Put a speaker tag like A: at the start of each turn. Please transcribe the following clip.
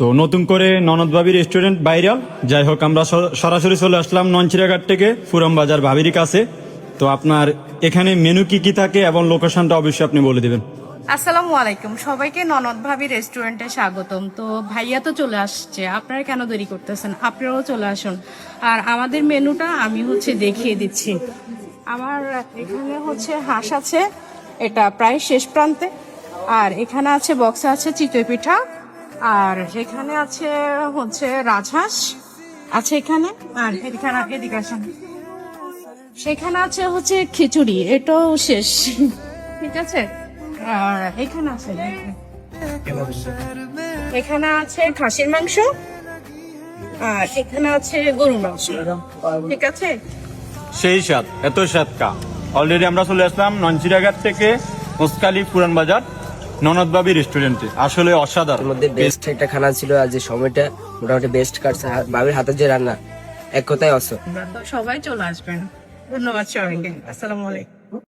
A: তো নতুন করে ননদ ভাবি রেস্টুরেন্ট ভাইরাল যাই হোক, আমরা সরাসরি চলে আসলাম ননচিরাঘাট থেকে ফুরম বাজার ভাবির কাছে। তো আপনার এখানে মেনু কি কি থাকে এবং লোকেশনটা অবশ্যই আপনি বলে দিবেন।
B: আসসালামু আলাইকুম। সবাইকে ননদ ভাবি রেস্টুরেন্টে স্বাগতম। তো ভাইয়া তো চলে আসছে। আপনারা কেন দেরি করতেছেন? আপনারাও চলে আসুন। আর আমাদের মেনুটা আমি হচ্ছে দেখিয়ে দিচ্ছি। আমার এখানে হচ্ছে হাঁস আছে। এটা প্রায় শেষ প্রান্তে। আর এখানে আছে বক্সে আছে চিতই পিঠা। আর এখানে আছে, হচ্ছে রাজহাঁস। আছে এখানে? আর এখানে এদিকে আসেন। সেখানে আছে হচ্ছে খিচুড়ি, এটাও শেষ। ঠিক আছে? আর এখানে আছে এখানে আছে খাসির মাংস, আর এখানে আছে গরুর মাংস। ঠিক আছে?
A: সেই স্বাদ, এত স্বাদ কা। অলরেডি আমরা চলে আসলাম ননচিরাঘাট থেকে মুসকালি পুরান বাজার। ননদ বাবি রেস্টুরেন্টে আসলে অসাধারণ।
C: মধ্যে বেস্ট একটা খানা ছিল আর যে সময়টা মোটামুটি বেস্ট কাটছে। বাবির হাতের যে রান্না এক কথায় অসম।
B: সবাই চলে আসবেন। ধন্যবাদ সবাইকে। আসসালামু আলাইকুম।